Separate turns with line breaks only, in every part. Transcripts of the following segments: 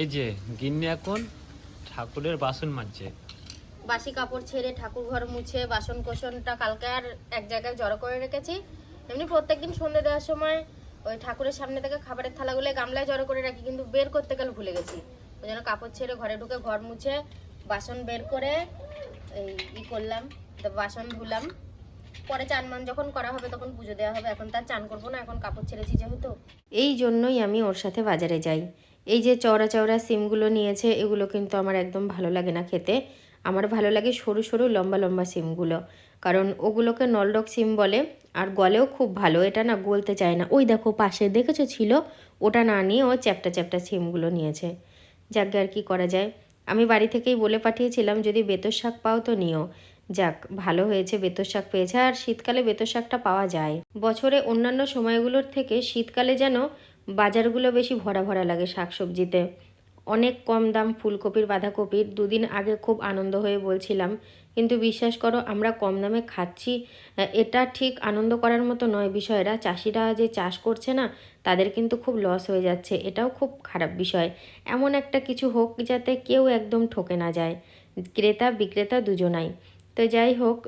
এই যে গিন্নি এখন ঠাকুরের বাসন মাজছে।
বাসি কাপড় ছেড়ে ঠাকুর ঘর মুছে বাসন কোসনটা কালকে আর এক জায়গায় জড়ো করে রেখেছি। এমনি প্রত্যেকদিন সন্ধ্যে দেওয়ার সময় ওই ঠাকুরের সামনে থেকে খাবারের থালাগুলো গামলায় জড়ো করে রাখি কিন্তু বের করতে গেলে ভুলে গেছি। ওই জন্য কাপড় ছেড়ে ঘরে ঢুকে ঘর মুছে বাসন বের করে এই ই করলাম তো বাসন ধুলাম। পরে চান মান যখন করা হবে তখন পুজো দেওয়া হবে এখন তার চান করব না এখন কাপড় ছেড়েছি যেহেতু। এই জন্যই আমি ওর সাথে বাজারে যাই। এই যে চওড়া চওড়া সিমগুলো নিয়েছে, এগুলো কিন্তু আমার একদম ভালো লাগে না খেতে। আমার ভালো লাগে সরু সরু লম্বা লম্বা সিমগুলো। কারণ ওগুলোকে নলডক সিম বলে, আর গলেও খুব ভালো, এটা না গলতে চায় না। ওই দেখো পাশে, দেখেছ ছিল? ওটা না নিয়ে ও চ্যাপটা চ্যাপটা সিমগুলো নিয়েছে। যাকে আর কি করা যায়। আমি বাড়ি থেকেই বলে পাঠিয়েছিলাম, যদি বেতর শাক পাও তো নিও। যাক, ভালো হয়েছে, বেতর শাক পেয়েছে, আর শীতকালে বেতর শাকটা পাওয়া যায়। বছরে অন্যান্য সময়গুলোর থেকে শীতকালে যেন বাজারগুলো বেশি ভরা ভরা লাগে শাকসবজিতে। অনেক কম দাম ফুলকপির, বাঁধাকপির। দুদিন আগে খুব আনন্দ হয়ে বলছিলাম, কিন্তু বিশ্বাস করো, আমরা কম দামে খাচ্ছি। এটা ঠিক আনন্দ করার মতো নয় বিষয়রা। চাষিরা যে চাষ করছে না, তাদের কিন্তু খুব লস হয়ে যাচ্ছে। এটাও খুব খারাপ বিষয়। এমন একটা কিছু হোক যাতে কেউ একদম ঠকে না যায়। ক্রেতা বিক্রেতা দুজনাই। তো যাই হোক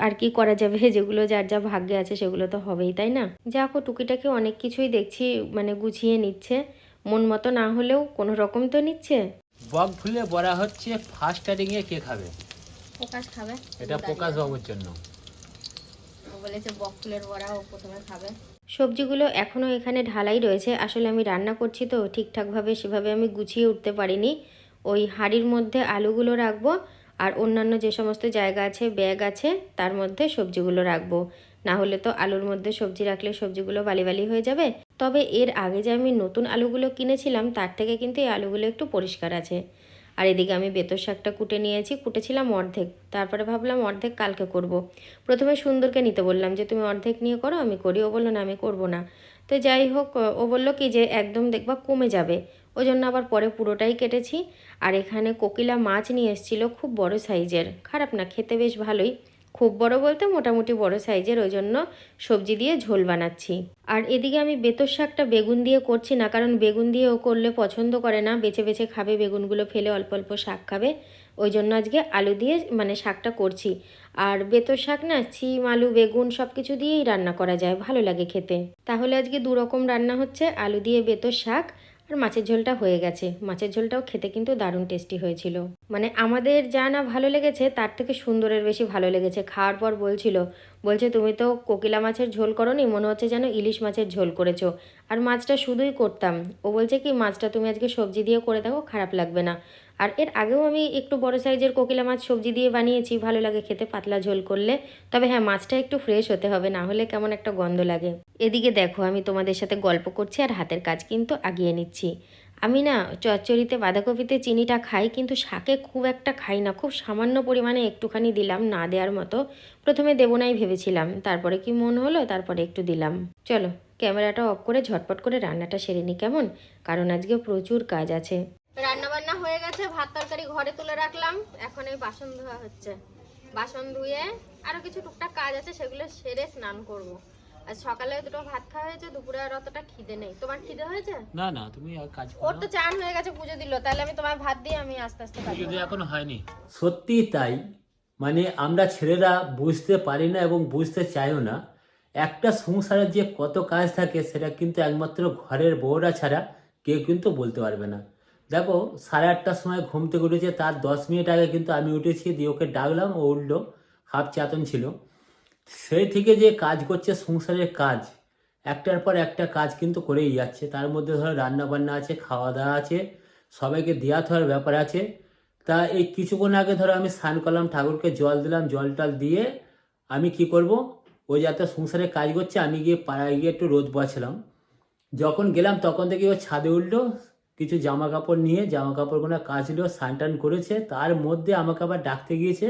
আর কি করা যাবে? যেগুলো যার যা ভাগ্যে আছে সেগুলো তো হবেই তাই না? যাকো টুকিটাকি অনেক কিছুই দেখছি মানে গুছিয়ে নিচ্ছে। মন মতো না হলেও কোনো রকম তো নিচ্ছে।
বক ফুলে বড়া হচ্ছে ফার্স্ট স্টার্টিং এ কে খাবে?
প্রকাশ খাবে।
এটা প্রকাশ বাবুর জন্য।
ও বলেছে বক ফুলের বড়া ও প্রথমে খাবে। সবজিগুলো এখনও এখানে ঢালাই রয়েছে। আসলে আমি রান্না করছি তো ঠিকঠাকভাবে সেভাবে আমি গুছিয়ে উঠতে পারিনি। ওই হাঁড়ির মধ্যে আলুগুলো রাখব আর অন্যান্য যে সমস্ত জায়গা আছে, ব্যাগ আছে, তার মধ্যে সবজিগুলো রাখব। না হলে তো আলুর মধ্যে সবজি রাখলে সবজিগুলো বালি বালি হয়ে যাবে। তবে এর আগে যে আমি নতুন আলুগুলো কিনেছিলাম, তার থেকে কিন্তু এই আলুগুলো একটু পরিষ্কার আছে। আর এদিকে আমি বেতর শাকটা কুটে নিয়েছি, কুটেছিলাম অর্ধেক। তারপরে ভাবলাম অর্ধেক কালকে করব। প্রথমে সুন্দরকে নিতে বললাম যে, তুমি অর্ধেক নিয়ে করো, আমি করি। ও বলল, না, আমি করব না। তো যাই হোক, ও বলল কি যে, একদম দেখবা কমে যাবে। ওই জন্য আবার পরে পুরোটাই কেটেছি। আর এখানে কোকিলা মাছ নিয়ে এসেছিল খুব বড় সাইজের। খারাপ না, খেতে বেশ ভালোই। খুব বড় বলতে মোটামুটি বড় সাইজের, ওই জন্য সবজি দিয়ে ঝোল বানাচ্ছি। আর এদিকে আমি বেতর শাকটা বেগুন দিয়ে করছি না, কারণ বেগুন দিয়ে ও করলে পছন্দ করে না। বেছে বেছে খাবে, বেগুনগুলো ফেলে অল্প অল্প শাক খাবে। ওই জন্য আজকে আলু দিয়ে মানে শাকটা করছি। আর বেতর শাক না সিম আলু, বেগুন সব কিছু দিয়েই রান্না করা যায়, ভালো লাগে খেতে। তাহলে আজকে দু রকম রান্না হচ্ছে আলু দিয়ে বেতর শাক। আর মাছের ঝোলটা হয়ে গেছে। মাছের ঝোলটাও খেতে কিন্তু দারুণ টেস্টি হয়েছিল। মানে আমাদের যা না ভালো লেগেছে, তার থেকে সুন্দরের বেশি ভালো লেগেছে। খাওয়ার পর বলছিল, বলছে, তুমি তো কোকিলা মাছের ঝোল করনি, মনে হচ্ছে যেন ইলিশ মাছের ঝোল করেছ। আর মাছটা শুধুই করতাম। ও বলছে, কি মাছটা তুমি আজকে সবজি দিয়ে করে দেখো, খারাপ লাগবে না। আর এর আগেও আমি একটু বড় সাইজের কোকিলা মাছ সবজি দিয়ে বানিয়েছি, ভালো লাগে খেতে, পাতলা ঝোল করলে। তবে হ্যাঁ মাছটা একটু ফ্রেশ হতে হবে, না হলে কেমন একটা গন্ধ লাগে। এদিকে দেখো, আমি তোমাদের সাথে গল্প করছি আর হাতের কাজ কিন্তু আগিয়ে নিচ্ছি। আমি না চচ্চড়িতে বাঁধাকপিতে চিনিটা খাই, কিন্তু শাকে খুব একটা খাই না। খুব সামান্য পরিমাণে একটুখানি দিলাম না দেওয়ার মতো। প্রথমে দেবো নাই ভেবেছিলাম, তারপরে কি মন হলো, তারপরে একটু দিলাম। চলো, ক্যামেরাটা অফ করে ঝটপট করে রান্নাটা সেরে নি কেমন? কারণ আজকে প্রচুর কাজ আছে। রান্না বান্না হয়ে গেছে ভাত তরকারি ঘরে তুলে রাখলাম। এখন এই বাসন ধোয়া হচ্ছে। বাসন ধুয়ে আরও কিছু টুকটাক কাজ আছে সেগুলো সেরে স্নান করব। আর সকালে দুটো ভাত খাওয়া হয়েছে দুপুরে আর অতটা খিদে নেই। তোমার খিদে হয়েছে?
না না তুমি আর কাজ
ওর তো চান হয়ে গেছে পুজো দিল। তাহলে আমি তোমার ভাত দিয়ে আমি আস্তে আস্তে কাজ
যদি
করব।
এখনও হয়নি।
সত্যি তাই। মানে আমরা ছেলেরা বুঝতে পারি না এবং বুঝতে চাইও না। একটা সংসারের যে কত কাজ থাকে সেটা কিন্তু একমাত্র ঘরের বউরা ছাড়া কেউ কিন্তু বলতে পারবে না। দেখো, সাড়ে আটটার সময় ঘুম থেকে উঠেছে, তার দশ মিনিট আগে কিন্তু আমি উঠেছি, দিয়ে ওকে ডাকলাম, ও উঠল হাফ চাতন ছিল। সেই থেকে যে কাজ করছে, সংসারের কাজ, একটার পর একটা কাজ কিন্তু করেই যাচ্ছে। তার মধ্যে ধরো রান্না বান্না আছে খাওয়া দাওয়া আছে, সবাইকে দেওয়া থাকার ব্যাপার আছে। তা এই কিছুক্ষণ আগে ধরো আমি স্নান করলাম, ঠাকুরকে জল দিলাম, জল টল দিয়ে আমি কি করব? ওই যাতে সংসারে কাজ করছে, আমি গিয়ে পাড়ায় গিয়ে একটু রোদ বসালাম যখন গেলাম, তখন থেকে ও ছাদে উঠল কিছু জামা কাপড় নিয়ে জামা কাপড়গুলো কাচলো, স্নান টান করেছে। তার মধ্যে আমাকে আবার ডাকতে গিয়েছে,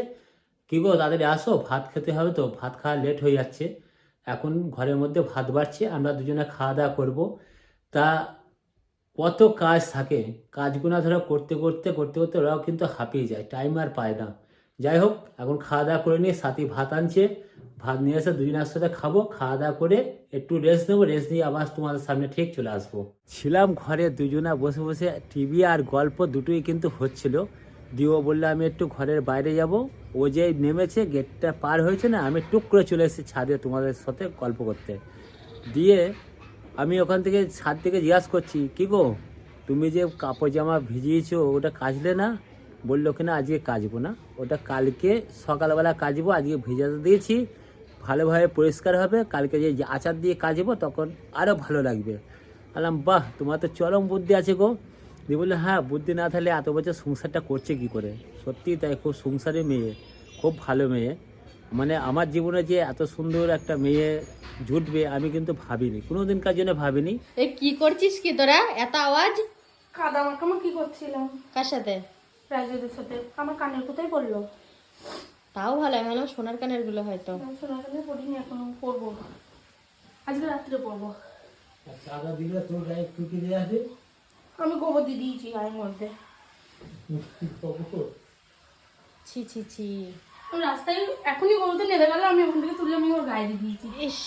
কি গো তাড়াতাড়ি আসো, ভাত খেতে হবে তো, ভাত খাওয়া লেট হয়ে যাচ্ছে। এখন ঘরের মধ্যে ভাত বাড়ছে, আমরা দুজনে খাওয়া দাওয়া করব। তা কত কাজ থাকে, কাজগুলো ধরো করতে করতে করতে করতে ওরাও কিন্তু হাঁপিয়ে যায় টাইম আর পায় না। যাই হোক এখন খাওয়া দাওয়া করে নিয়ে সাথী ভাত আনছে। ভাত নিয়ে এসে দুজন একসাথে খাব, খাওয়া দাওয়া করে একটু রেস্ট নেব রেস্ট নিয়ে আবার তোমাদের সামনে ঠিক চলে আসব। ছিলাম ঘরে দুজনা বসে বসে টিভি আর গল্প দুটোই কিন্তু হচ্ছিল। দিও বলল, আমি একটু ঘরের বাইরে যাব। ও যে নেমেছে গেটটা পার হয়েছে না, আমি টুক করে চলে এসেছি ছাদে তোমাদের সাথে গল্প করতে। দিয়ে আমি ওখান থেকে ছাদ থেকে জিজ্ঞাসা করছি, কি গো, তুমি যে কাপড় জামা ভিজিয়েছো, ওটা কাচলে না? বলল কিনা আজকে কাচবো না। ওটা কালকে সকালবেলা কাচবো আজকে ভিজাতে দিয়েছি ভালোভাবে পরিষ্কার হবে। কালকে যে আচার দিয়ে কাচবো তখন আরও ভালো লাগবে। বললাম বাহ তোমার তো চরম বুদ্ধি আছে গো। দিয়ে বলল হ্যাঁ বুদ্ধি না থাকলে এত বছর সংসারটা করছে কি করে? সত্যি তাই খুব সংসারে মেয়ে খুব ভালো মেয়ে। মানে আমার জীবনে যে এত সুন্দর একটা মেয়ে জুটবে আমি কিন্তু ভাবিনি কোনো দিনকার জন্য ভাবিনি।
এ কি করছিস কি তোরা? এত আওয়াজ?
কাদা মাখামা কি করছিলাম।
কার সাথে?
রাজুদের সাথে। আমার কানের কোথায় পড়ল
তাও ভালো আমি ভাবলাম সোনার কানেরগুলো হয়তো
সোনার কানে পড়িনি এখনও পড়ব আজকে রাত্রে পড়ব
টাকা দিলে তোর গায়ে টুকি দিয়ে আসবে?
আমি গোবর দিয়ে দিয়েছি গায়ের মধ্যে।
ছি ছি ছি।
রাস্তায় এখনই গোবরতে নেড়ে গেল আমি ওখান থেকে তুলে আমি ওর গায়ে দিয়ে দিয়েছি।
ইস।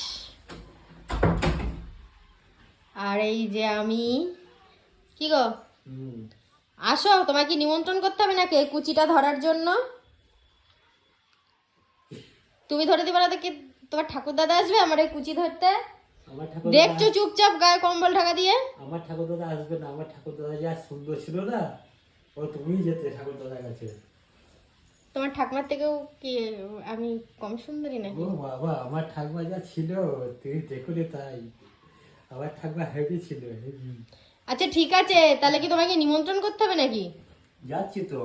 আর এই যে আমি কি গো? আসো তোমাকে কি নিমন্ত্রণ করতে হবে নাকি এই কুচিটা ধরার জন্য? তুমি ধরে দিবে না তো কি তোমার ঠাকুর দাদা আসবে আমার এই কুচি ধরতে? দেখছ চুপচাপ গায়ে কম্বল ঢাকা দিয়ে?
আমার ঠাকুর দাদা আসবে না আমার ঠাকুর দাদা যা সুন্দর ছিল না ও তুমি যেতে ঠাকুর দাদার কাছে।
তোমার ঠাকুমার থেকেও কি আমি কম সুন্দরী নাকি?
ও বাবা আমার ঠাকুমা যা ছিল তুই দেখলে তাই। আমার ঠাকুমা হেভি ছিল হেভি।
আচ্ছা ঠিক আছে তাহলে কি তোমাকে নিমন্ত্রণ করতে হবে নাকি?
যাচ্ছি তো।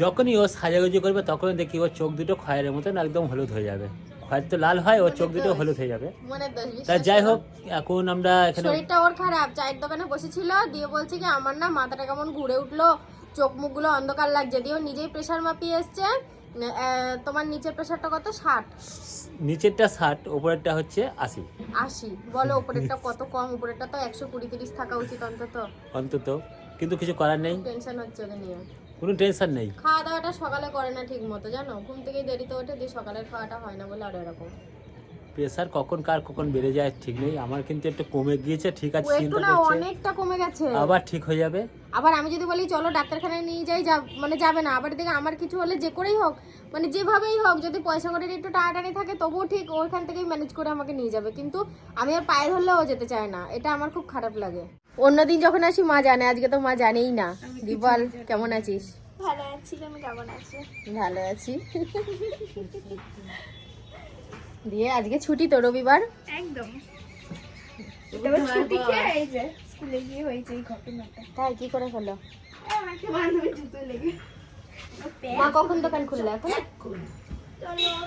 যখনই ও সাজাগুজি করবে তখনই দেখি ওর চোখ দুটো খয়ের মতন একদম হলুদ হয়ে যাবে। খয়ের তো লাল হয় ওর চোখ দুটো হলুদ হয়ে যাবে। তা যাই হোক এখন আমরা এখানে
শরীরটা ওর খারাপ চায়ের দোকানে বসেছিল দিয়ে বলছে কি আমার না মাথাটা কেমন ঘুরে উঠল চোখ মুখগুলো অন্ধকার লাগছে দিয়ে ও নিজেই প্রেশার মাপিয়ে এসছে। তোমার নিচের প্রেশারটা কত? ষাট।
নিচেরটা 60 উপরেরটা হচ্ছে আশি।
আশি। বলো উপরেরটা কত কম? উপরেরটা তো একশো কুড়ি তিরিশ থাকা উচিত অন্তত।
অন্তত। কিন্তু কিছু করার নেই।
টেনশন হচ্ছে ওকে নিয়ে।
কোনো টেনশন নেই।
খাওয়া দাওয়াটা সকালে করে না ঠিক মতো জানো? ঘুম থেকে দেরিতে ওঠে দিয়ে সকালের খাওয়াটা হয় না বলে আর এরকম।
প্রেশার কখন কার কখন বেড়ে যায় ঠিক নেই। আমার কিন্তু একটু কমে গিয়েছে ঠিক আছে
একটু
চিন্তা
না
করছে।
অনেকটা কমে গেছে।
আবার ঠিক হয়ে যাবে।
আবার আমি যদি বলি চলো ডাক্তারখানায় নিয়ে যাই যা মানে যাবে না। আবার দেখে আমার কিছু হলে যে করেই হোক মানে যেভাবেই হোক যদি পয়সা করে একটু টানাটানি থাকে তবুও ঠিক ওইখান থেকেই ম্যানেজ করে আমাকে নিয়ে যাবে। কিন্তু আমি আর পায়ে ধরলেও যেতে চায় না। এটা আমার খুব খারাপ লাগে। অন্যদিন যখন আসি মা জানে আজকে তো মা জানেই না। দিবল কেমন আছিস?
ভালো আছি আমি কেমন আছি?
ভালো আছি। দিয়ে আজকে ছুটি তো রবিবার।
একদম। এবার ছুটি খেয়ে এই যে স্কুলে গিয়ে হয়েছে এই ঘটনাটা।
তাই কি করে হলো?
আমাকে বান্ধবী জুতো লেগে
মা কখন দোকান খুললো এখন?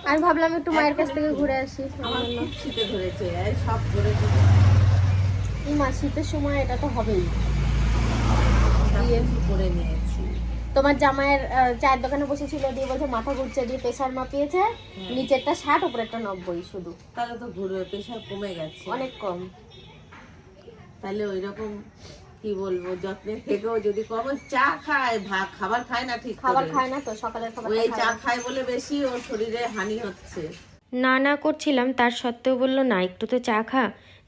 আমি ভাবলাম একটু মায়ের কাছ থেকে ঘুরে আসি।
শীতে ধরেছে সব
এই মা শীতের সময় এটা তো হবেই।
দিয়ে করে নিয়েছি
তোমার জামাইয়ের চায়ের দোকানে বসেছিল দিয়ে বলছে মাথা ঘুরছে দিয়ে প্রেশার মাপিয়েছে। নিচেরটা ষাট উপরেরটা নব্বই শুধু।
তাহলে তো ঘুরে প্রেশার কমে গেছে।
অনেক কম।
তাহলে ওই রকম কি বলব যত্নে থেকেও যদি কম চা খায় ভাত খাবার খায় না ঠিক
খাবার খায় না তো সকালের খাবার
ওই চা খায় বলে বেশি ওর শরীরে হানি হচ্ছে।
না না করছিলাম তার সত্ত্বেও বলল না একটু তো চা খা।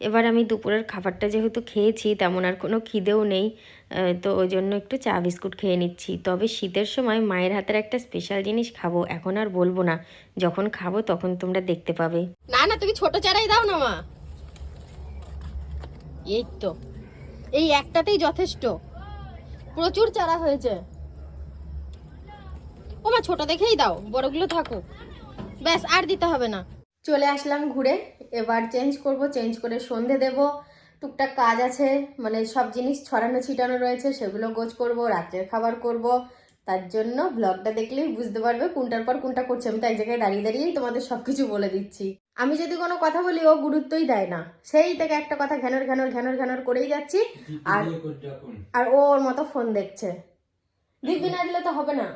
এবার আমি দুপুরের খাবারটা যেহেতু খেয়েছি, তেমন আর কোনো খিদেও নেই তো ওই জন্য একটু চা বিস্কুট খেয়ে নিচ্ছি। তবে শীতের সময় মায়ের হাতের একটা স্পেশাল জিনিস খাব, এখন আর বলব না। যখন খাব তখন তোমরা দেখতে পাবে। না না, তুমি ছোট চারাই দাও না, মা। এই তো, এই একটাতেই যথেষ্ট। প্রচুর চারা হয়েছে। ও মা, ছোট দেখেই দাও, বড়গুলো থাকুক। ব্যাস, আর দিতে হবে না। চলে আসলাম ঘুরে। এবার চেঞ্জ করব চেঞ্জ করে সন্ধে দেব। টুকটাক কাজ আছে মানে সব জিনিস ছড়ানো ছিটানো রয়েছে সেগুলো গোছ করব রাত্রের খাবার করব। তার জন্য ব্লগটা দেখলেই বুঝতে পারবে কোনটার পর কোনটা করছে। আমি তো এক জায়গায় দাঁড়িয়ে দাঁড়িয়েই তোমাদের সব কিছু বলে দিচ্ছি। আমি যদি কোনো কথা বলি ও গুরুত্বই দেয় না। সেই থেকে একটা কথা ঘ্যানর ঘ্যানর ঘ্যানর ঘ্যানর করেই যাচ্ছি। আর আর ও ওর মতো ফোন দেখছে। দিব্যি না দিলে তো হবে না।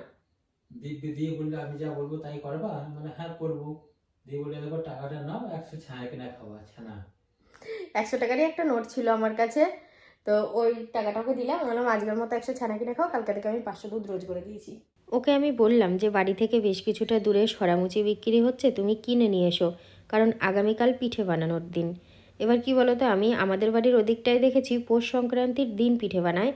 দিব্যি দিয়ে বললে আমি যা বলব তাই করবা? মানে হ্যাঁ করব। দিয়ে বলে দেখো টাকাটা নাও একশো ছায়া কিনা খাওয়া ছানা
একশো টাকারই একটা নোট ছিল আমার কাছে। তো ওই টাকাটা ওকে দিলাম। বললাম আজকের মতো একশো ছানা কিনে খাও কালকে থেকে আমি পাঁচশো দুধ রোজ করে দিয়েছি।
ওকে আমি বললাম যে বাড়ি থেকে বেশ কিছুটা দূরে সরামুচি বিক্রি হচ্ছে তুমি কিনে নিয়ে এসো কারণ আগামীকাল পিঠে বানানোর দিন। এবার কি বলো তো আমি আমাদের বাড়ির ওদিকটায় দেখেছি পৌষ সংক্রান্তির দিন পিঠে বানায়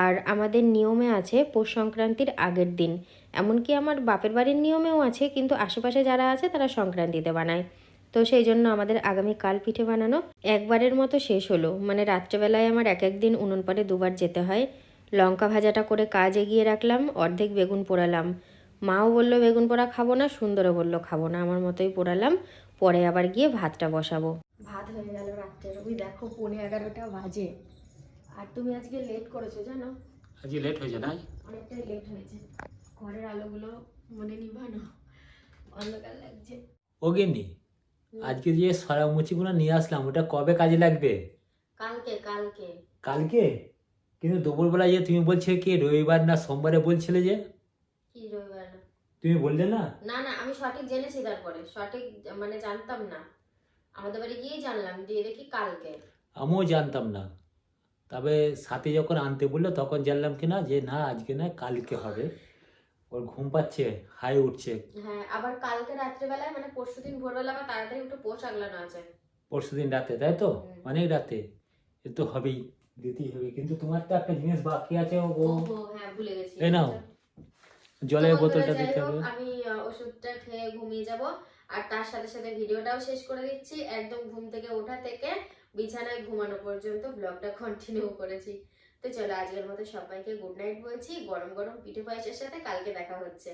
আর আমাদের নিয়মে আছে পৌষ সংক্রান্তির আগের দিন। এমনকি আমার বাপের বাড়ির নিয়মেও আছে কিন্তু আশেপাশে যারা আছে তারা সংক্রান্তিতে বানায়। তো সেই জন্য আমাদের আগামী কাল পিঠে বানানো একবারের মতো শেষ হলো। মানে রাত্রেবেলায় আমার এক এক দিন উনুন পাড়ে দুবার যেতে হয়। লঙ্কা ভাজাটা করে কাজ এগিয়ে রাখলাম অর্ধেক বেগুন পোড়ালাম। মাও বলল বেগুন পোড়া খাব না। সুন্দরও বলল খাব না। আমার মতোই পোড়ালাম। পরে আবার গিয়ে ভাতটা বসাবো।
ভাত হয়ে গেল রাত্রের। ওই দেখো পৌনে এগারোটা বাজে। আর তুমি আজকে লেট করেছ জানো?
আজকে লেট হয়েছে না?
অনেকটাই লেট হয়েছে। ঘরের আলোগুলো মনে নিভানো অন্ধকার লাগছে।
ও গিন্নি আজকে যে সরা মুচিগুলো নিয়ে আসলাম ওটা কবে কাজে লাগবে?
কালকে কালকে।
কালকে? কিন্তু দুপুরবেলা যে তুমি বলছিলে কি রবিবার না সোমবারে বলছিলে যে?
কি রবিবার?
তুমি বললে না?
না না আমি সঠিক জেনেছি তারপরে। সঠিক মানে জানতাম না। আমাদের বাড়ি গিয়েই জানলাম দিয়ে দেখি কালকে।
আমিও জানতাম না। তবে সাথে যখন আনতে বলল তখন জানলাম কি না যে না আজকে না কালকে হবে। ওর ঘুম পাচ্ছে হাই উঠছে।
হ্যাঁ আবার কালকে রাত্রেবেলায় মানে পরশু দিন ভোরবেলা তাড়াতাড়ি উঠে পোষ আগলানো আছে
রাতে তাই তো? অনেক রাতে। এ তো হবেই দিতেই হবে কিন্তু তোমার তো একটা জিনিস বাকি আছে ও
ও হ্যাঁ ভুলে গেছি।
এই নাও। জলের বোতলটা দিতে হবে।
আমি ওষুধটা খেয়ে ঘুমিয়ে যাব। আর তার সাথে সাথে ভিডিওটাও শেষ করে দিচ্ছি। একদম ঘুম থেকে ওঠা থেকে বিছানায় ঘুমানো পর্যন্ত ব্লগটা কন্টিনিউ করেছি। তো চলো আজকের মতো সবাইকে গুড নাইট বলছি। গরম গরম পিঠে পায়েসের সাথে কালকে দেখা হচ্ছে।